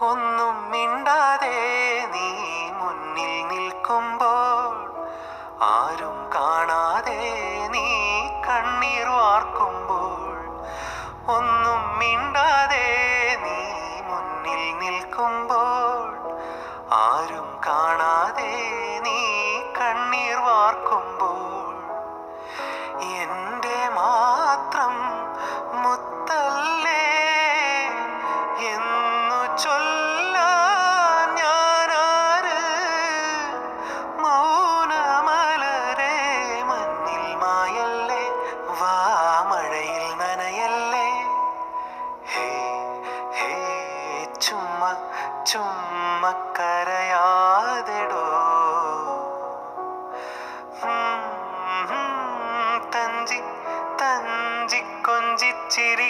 ഒന്നും മിണ്ടാതെ നീ മുന്നിൽ നിൽക്കുമ്പോൾ ആരും കാണാതെ നീ കണ്ണീർ വാർക്കുമ്പോൾ ഒന്നും മിണ്ടാതെ നീ മുന്നിൽ നിൽക്കുമ്പോൾ ആരും കാണാതെ നീ കണ്ണീർ വാർക്കുമ്പോൾ ചുമ്മ കരയാതെടോ ഉം, ഉം, തഞ്ചി തഞ്ചി കൊഞ്ചിച്ചിരിക്കാമെടോ.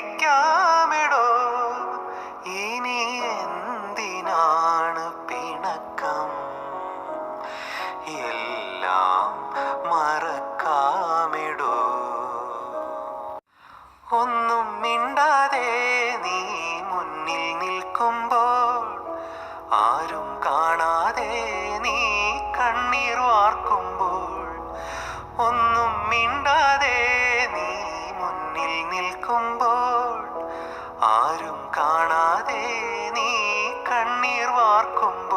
ഇനി എന്തിനാണ് പിണക്കം? എല്ലാം മറക്കാമെടോ. ഒന്നും മിണ്ടാതെ ആരും കാണാതെ നീ കണ്ണീർ വാർക്കുമ്പോൾ ഒന്നും മിണ്ടാതെ നീ മുന്നിൽ നിൽക്കുമ്പോൾ ആരും കാണാതെ നീ കണ്ണീർ വാർക്കുമ്പോൾ